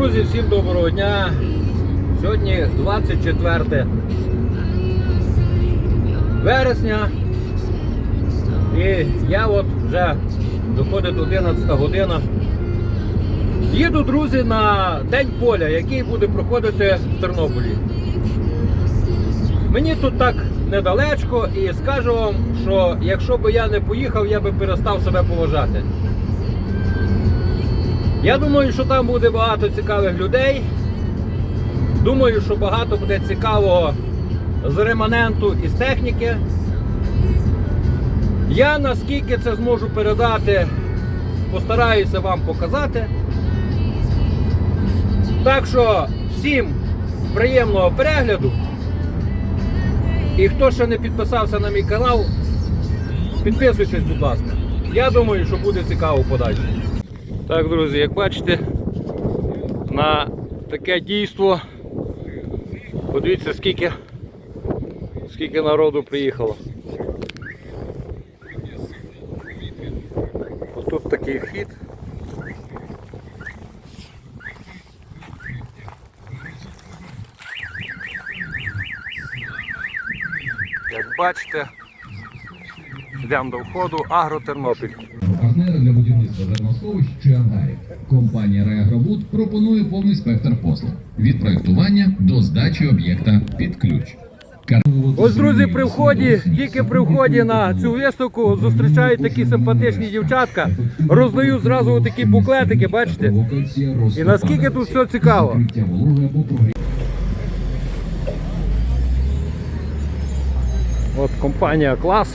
Друзі, всім доброго дня. Сьогодні 24 вересня. І я от вже доходить 11 година. Їду, друзі, на День поля, який буде проходити в Тернополі. Мені тут так недалечко і скажу вам, що якщо би я не поїхав, я би перестав себе поважати. Я думаю, що там буде багато цікавих людей. Думаю, що багато буде цікавого з реманенту і з техніки. Я наскільки це зможу передати, постараюся вам показати. Так що всім приємного перегляду. І хто ще не підписався на мій канал, підписуйтесь, будь ласка. Я думаю, що буде цікаво подальше. Так, друзі, як бачите, на таке дійство, подивіться, скільки, скільки народу приїхало. Отут такий вхід. Як бачите, йдемо до входу Агротернопіль. Для чи ангарів. Компанія Реагробуд пропонує повний спектр послуг від проєктування до здачі об'єкта під ключ. Ось, друзі, при вході, тільки при вході на цю виставку зустрічають такі симпатичні дівчатка. Роздають зразу такі буклетики, бачите? І наскільки тут все цікаво. От компанія Клас.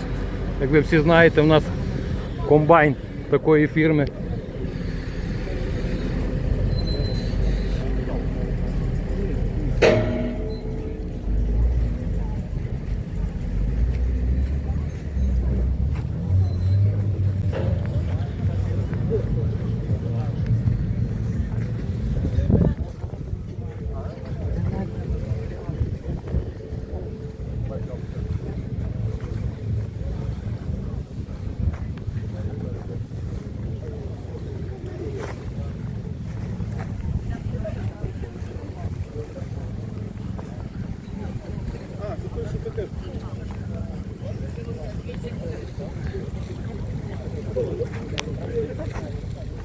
Як ви всі знаєте, у нас комбайн такої фірми.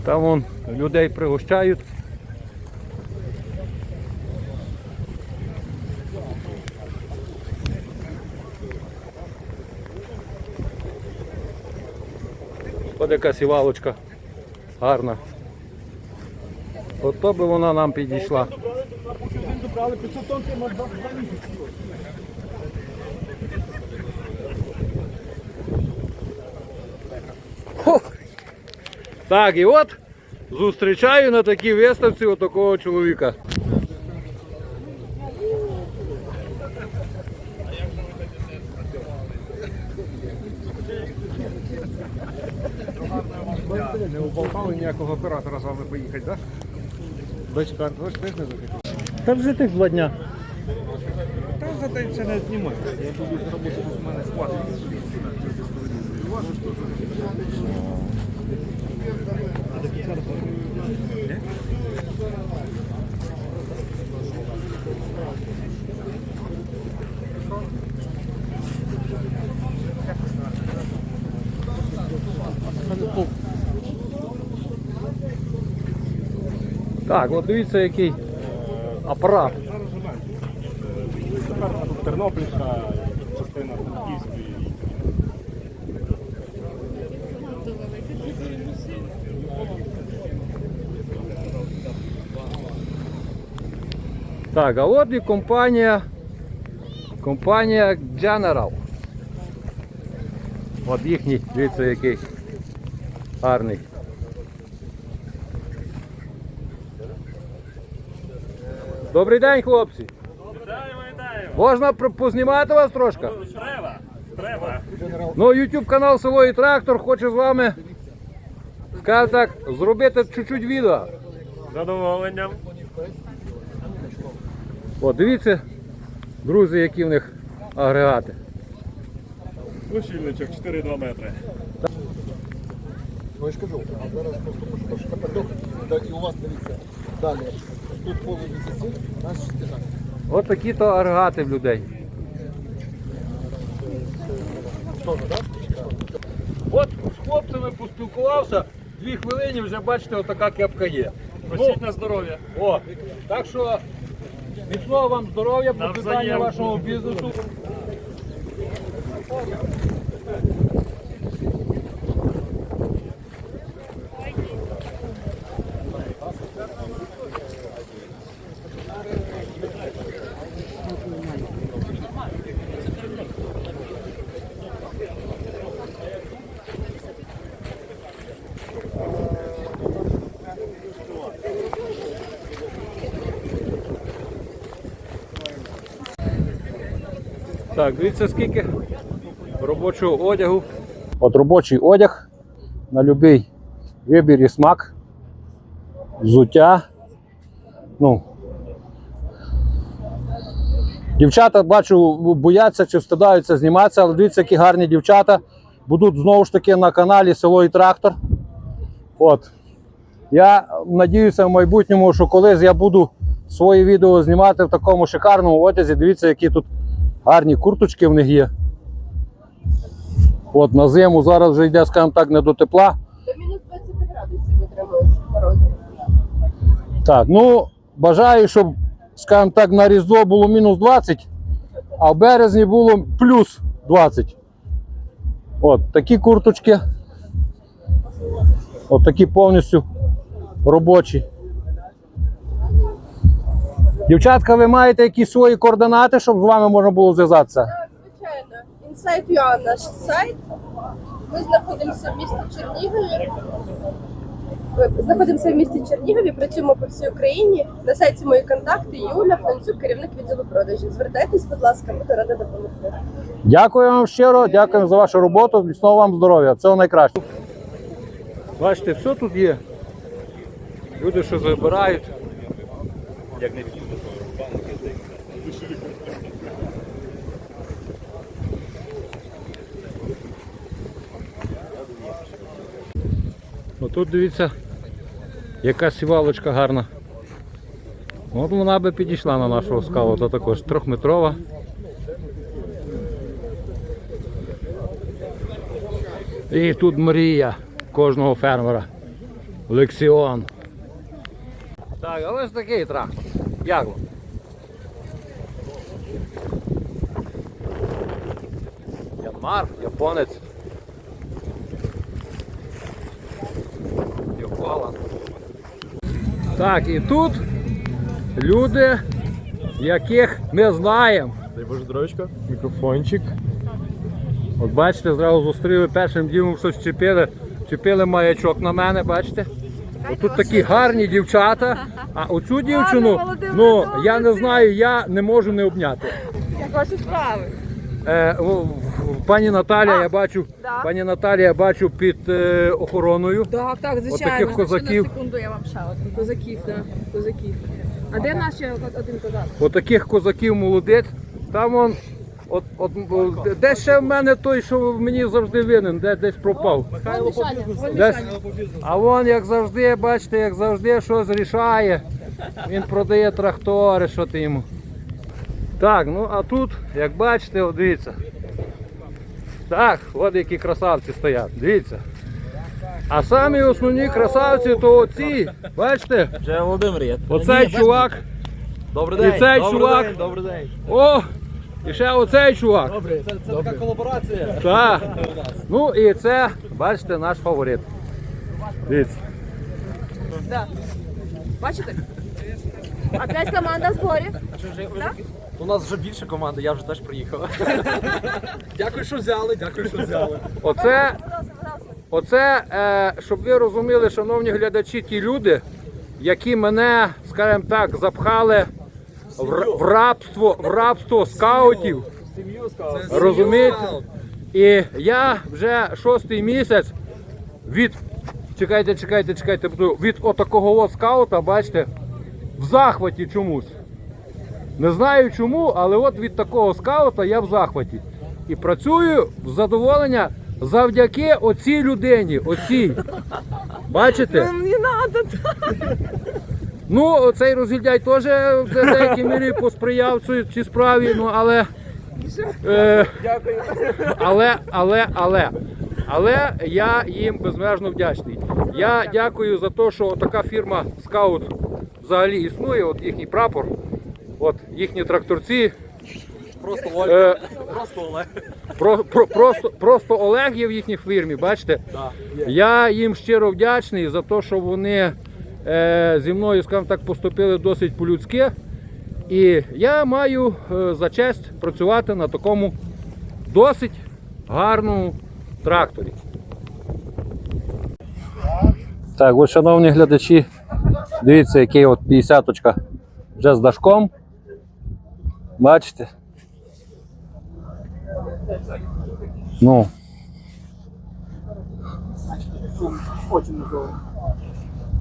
Там вон людей пригощають. Ось яка сівалочка гарна. От то би вона нам підійшла. Хо! Так, і от зустрічаю на такій виставці отакого чоловіка. Не уболтали ніякого оператора з вами поїхати, так? Дочка, ви ж теж не захотіли? Та вже тих два дня. Та за день це не знімається. Я буду роботу з мене хватить. Так, от дивіться який апарат. Тепер Тернопільська, частина Франківської. Так, а от і компанія. Компанія General. От їхній, дивіться який гарний. Добрий день, хлопці. Вітаємо, вітаємо. Можна познімати вас трошки? Треба, треба. Ну, YouTube канал Село і Трактор хоче з вами, скажімо так, зробити чуть-чуть відео. Задоволенням. О, дивіться, друзі, які в них агрегати. Ущільничок 4,2 метри. Ну я ж кажу, а зараз просто може капельок, да, і у вас дивіться далі. Тут поле місяці, у нас стіна. От такі то аргати в людей. Тоже, так? От з хлопцями поспілкувався, дві хвилини вже бачите, отака кепка є. Просіть на здоров'я. О, так що міцного вам здоров'я, процвітання вашого бізнесу. Так, дивіться скільки робочого одягу. От робочий одяг на будь-який вибір і смак, взуття. Ну. Дівчата, бачу, бояться чи встидаються зніматися, але дивіться, які гарні дівчата. Будуть знову ж таки на каналі Село і Трактор. От. Я надіюся в майбутньому, що колись я буду свої відео знімати в такому шикарному одязі. Дивіться, які тут гарні курточки в них є. От на зиму зараз вже йде, скажімо так, не до тепла. До мінус 20 градусів витримують морози. Так, ну бажаю, щоб, скажімо так, на Різдво було мінус 20, а в березні було плюс 20. От такі курточки. От такі повністю робочі. Дівчатка, ви маєте якісь свої координати, щоб з вами можна було зв'язатися? Так, звичайно. Insight.ua наш сайт. Ми знаходимося в місті Чернігові. Ми знаходимося в місті Чернігові, працюємо по всій Україні. На сайті мої контакти Юля Францюк, керівник відділу продажів. Звертайтесь, будь ласка, буду рада допомогти. Дякую вам щиро, дякуємо за вашу роботу. Міцного вам здоров'я. Всього найкращого. Бачите, все тут є. Люди, що забирають. Як не Отут дивіться, яка сівалочка гарна. От вона би підійшла на нашого скаута також. Трьохметрова. І тут мрія кожного фермера. Лексіон. Так, але ж такий трактор. Як вам? Янмар, японець. Йохоланд. Так, і тут люди, яких ми знаємо. Дай Боже здоровечка, мікрофончик. От бачите, зразу зустріли першим ділом щось чіпили. Чіпили маячок на мене, бачите? Отут такі гарні дівчата, а оцю дівчину, ну я не знаю, я не можу не обняти. Як ваші справи? Е, в- в- пані Наталя, я бачу, да. пані Наталя, я бачу під е, охороною. Так, так, звичайно. Отаких козаків. Ще на секунду я вам ще один. Козаків, так. Козаків. А де наш ще один козак? Отаких козаків молодець. Там он, от, от, де ще в мене той, що мені завжди винен, де десь пропав. Десь, а вон, як завжди, бачите, як завжди щось рішає. Він продає трактори, що ти йому. Так, ну а тут, як бачите, от дивіться. Так, от які красавці стоять, дивіться. А самі основні красавці то оці, бачите? Вже Володимир є. Оцей чувак. Добрий І цей добрий чувак. День, добрий день. О! І ще оцей чувак. Добрий. Це, це така колаборація. Так. Ну і це, бачите, наш фаворит. Дивіться. Бачите? Опять команда зборів. У нас вже більше команди, я вже теж приїхав. дякую, що взяли, дякую, що взяли. Оце, оце е, щоб ви розуміли, шановні глядачі, ті люди, які мене, скажімо так, запхали в, в рабство, в рабство скаутів. Розумієте? І я вже шостий місяць від. Чекайте, чекайте, чекайте, від отакого от скаута, бачите, в захваті чомусь. Не знаю чому, але от від такого скаута я в захваті. І працюю в задоволення завдяки оцій людині, оцій. Бачите? Не надо. Ну, цей розгільдяй теж в деякій мірі посприяв цій, справі, ну але. Е, але, але, але. Але я їм безмежно вдячний. Я дякую за те, що така фірма Скаут взагалі існує, от їхній прапор, от їхні тракторці. Просто Оль, Е, просто Олег. про, про, просто, просто Олег є в їхній фірмі, бачите? Я їм щиро вдячний за те, що вони е, зі мною, скажімо так, поступили досить по-людськи. І я маю е, за честь працювати на такому досить гарному тракторі. Так, от, шановні глядачі, дивіться, який от 50-очка вже з дашком. Бачите? Ну.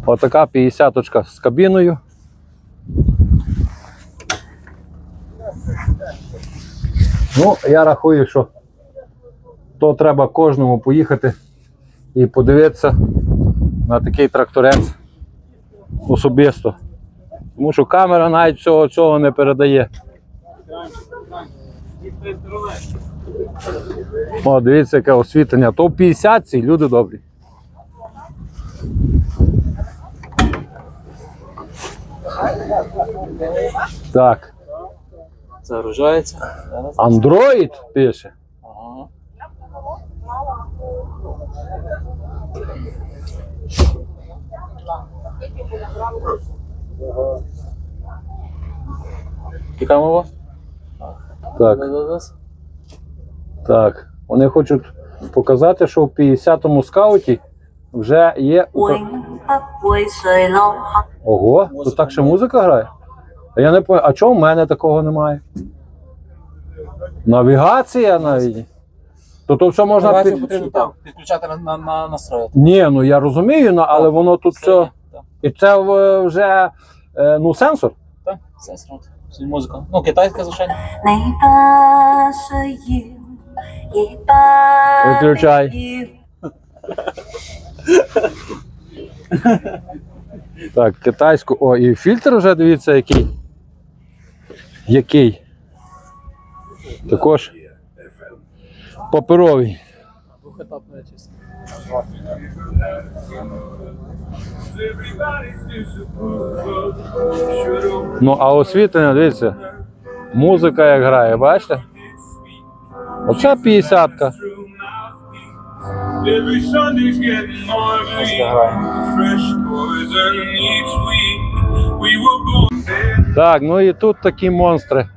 Отака 50 з кабіною. Ну, я рахую, що то треба кожному поїхати і подивитися на такий тракторець особисто. Тому що камера навіть всього цього не передає. О, дивіться, яке освітлення. То в 50 ці люди добрі. Так. Загружається. Андроїд пише. Ага. мова? Так. Так. Вони хочуть показати, що в 50-му скауті вже є. Ой. Ого, тут так ще музика грає? Я не пам'ятаю, а чого в мене такого немає? Навігація навіть. То то все можна під... підключати на, на, на настрої. Ні, ну я розумію, але Так. воно тут все. Так, І це вже е, ну, сенсор. так, сенсор. Музика. Ну, китайська звичайно. Виключай. Так, китайську. О, і фільтр вже дивіться, який. Який. Також паперовий. Ну, а освітлення, дивіться, музика як грає, бачите? Оце 50-ка. Every Sunday's getting more bleak. Fresh poison each week. We were born dead. Так, ну і тут такі монстри.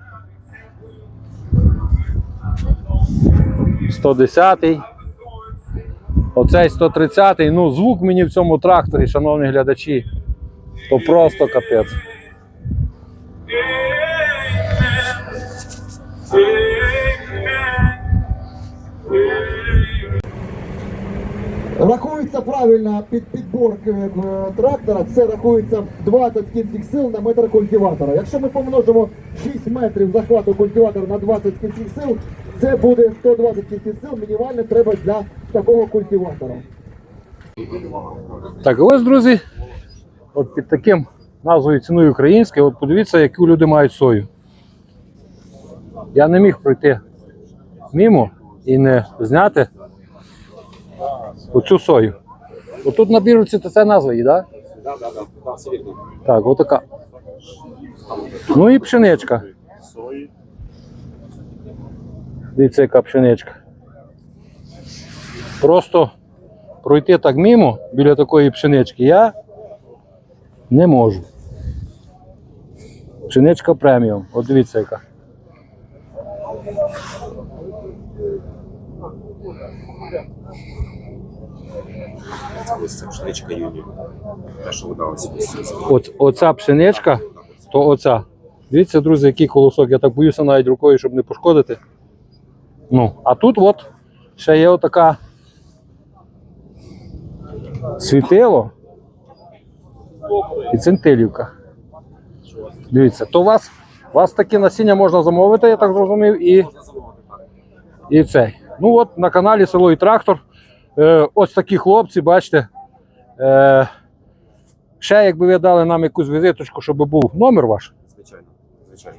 110-й. Оцей 130-й. Ну, звук мені в цьому тракторі, шановні глядачі. То просто капець. Рахується правильно під підбор е, трактора, це рахується 20 кінських сил на метр культиватора. Якщо ми помножимо 6 метрів захвату культиватора на 20 кінських сил, це буде 120 кінських сил, мінімально треба для такого культиватора. Так, ось, друзі, от під таким назвою ціною українське, от подивіться, яку люди мають сою. Я не міг пройти мімо і не зняти оцю сою. Отут на бірці це назва її, так? Так, так, так. Так, отака. Ну і пшеничка. Дивіться, яка пшеничка. Просто пройти так мимо біля такої пшенички я не можу. Пшеничка преміум. От дивіться яка. Ось пшеничка Юні. Те, що видалося. От, оця пшеничка, то оця. Дивіться, друзі, який колосок. Я так боюся навіть рукою, щоб не пошкодити. Ну, а тут от ще є отака світило і центилівка. Дивіться, то у вас, у вас такі насіння можна замовити, я так зрозумів, і, і цей. Ну от на каналі Село і Трактор. Е, ось такі хлопці, бачите. Е, ще якби ви дали нам якусь візиточку, щоб був номер ваш. Звичайно, звичайно.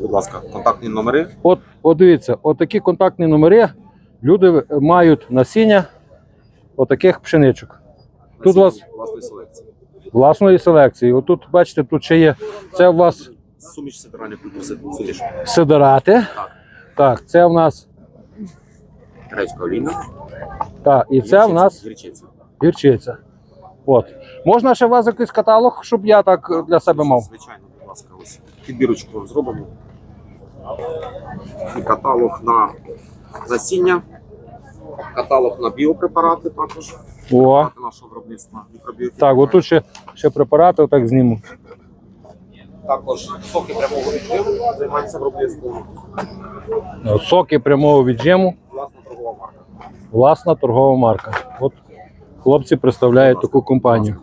Будь ласка, контактні номери. От, от дивіться, от контактні номери люди мають насіння отаких пшеничок. Тут у вас власної селекції. власної селекції. Отут, бачите, тут ще є. Це у вас Суміш сидиральних культур суміш. сидирати. Так. Так, це в нас. Грецька олійна. Так, і це в нас Гірчиця. гірчиця. От. Можна ще у вас якийсь каталог, щоб я так для себе мав. Звичайно, будь ласка, ось підбірочку зробимо. І каталог на насіння, каталог на біопрепарати також. О, нашого виробництва мікробіотики. так, отут ще, ще препарати, отак зніму. Також соки прямого віджиму, займається виробництвом. Соки прямого віджиму. Власна торгова марка. От хлопці представляють таку компанію.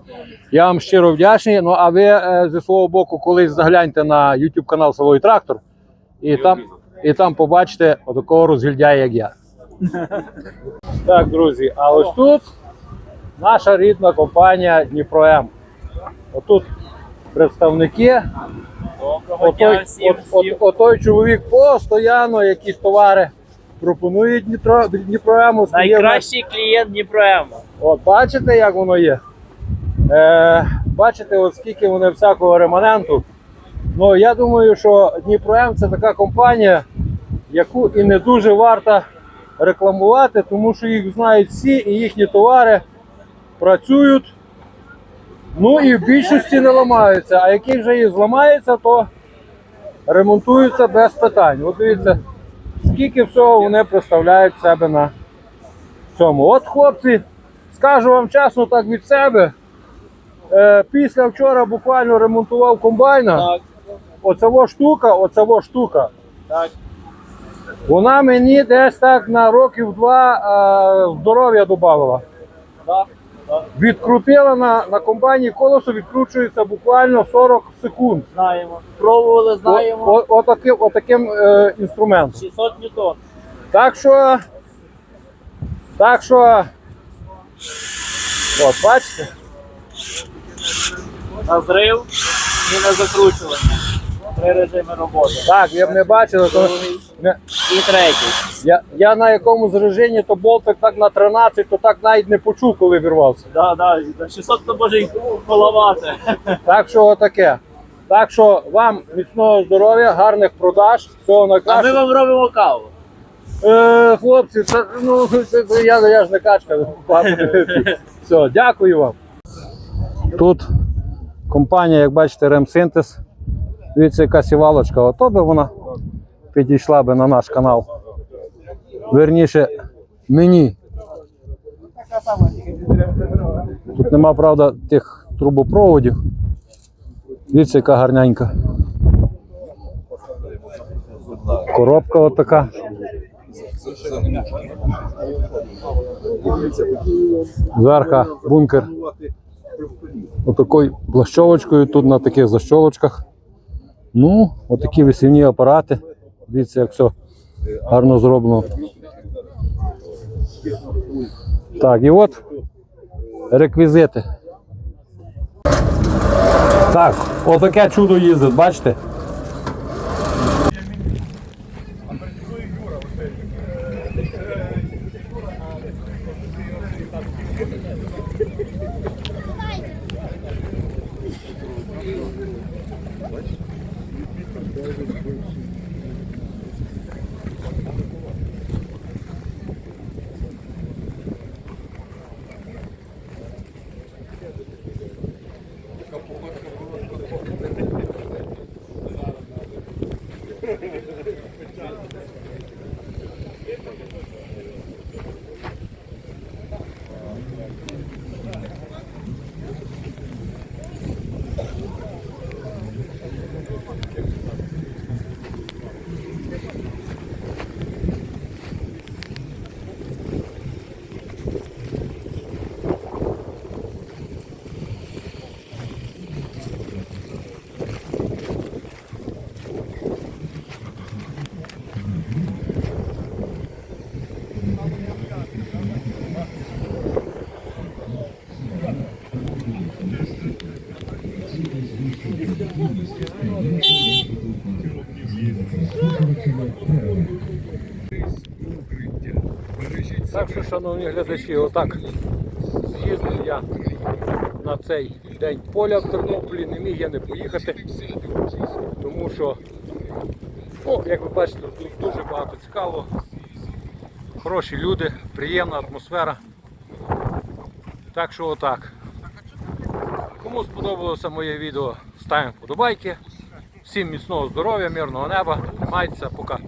Я вам щиро вдячний. Ну а ви е, зі свого боку колись загляньте на YouTube канал Село Трактор, і там, і там побачите отакого розгільдяя, як я. Так, друзі, а ось тут наша рідна компанія Дніпро М. Отут представники. Отой, от, от, отой чоловік постійно якісь товари пропонує Дніпро, Дніпроему. Найкращий клієнт Дніпроему. От бачите, як воно є? Е, бачите, от скільки вони всякого реманенту. Ну, я думаю, що Дніпром це така компанія, яку і не дуже варто рекламувати, тому що їх знають всі і їхні товари працюють. Ну і в більшості не ламаються. А які вже і зламаються, то ремонтуються без питань. От дивіться, скільки всього вони представляють себе на цьому. От хлопці, скажу вам чесно так від себе. Е, після вчора буквально ремонтував комбайна. Оцево штука, оцево штука. Так. Вона мені десь так на років два е, здоров'я додавала. Так. Відкрутила на, на комбайні колесо, відкручується буквально 40 секунд. Знаємо. Пробували, знаємо. О, о, отаким, отаким е, інструментом. 600 ньютон. Так що. Так що. От, бачите? На зрив і на закручування. Три режими роботи. Так, ви б не бачили, то не- І третій. я, я на якомусь режимі, то болтик так на 13, то так навіть не почув, коли вірвався. Да, да, на 600 то може й поламати. Так що отаке. Так що вам міцного здоров'я, гарних продаж, всього А ми найкращого. вам робимо каву. Е, хлопці, це, ну, це, це я, я ж не качка. Все, дякую вам. Тут компанія, як бачите, Ремсинтез. Дивіться, яка сівалочка. Ото би вона підійшла би на наш канал. Верніше, мені. Тут нема, правда, тих трубопроводів. Дивіться, яка гарненька. Коробка от така. Зверха бункер. Отакою плащовочкою, тут на таких защолочках. Ну, отакі висівні апарати. Дивіться, як все гарно зроблено. Так, і от реквізити. Так, отаке чудо їздить, бачите? Gracias. Так що, шановні глядачі, отак з'їздив я на цей день поля в Тернополі, не міг я не поїхати, тому що, ну, як ви бачите, тут дуже багато цікаво. Хороші люди, приємна атмосфера. Так що отак. Кому сподобалося моє відео, ставимо вподобайки. Всім міцного здоров'я, мирного неба. Тримайтеся, пока.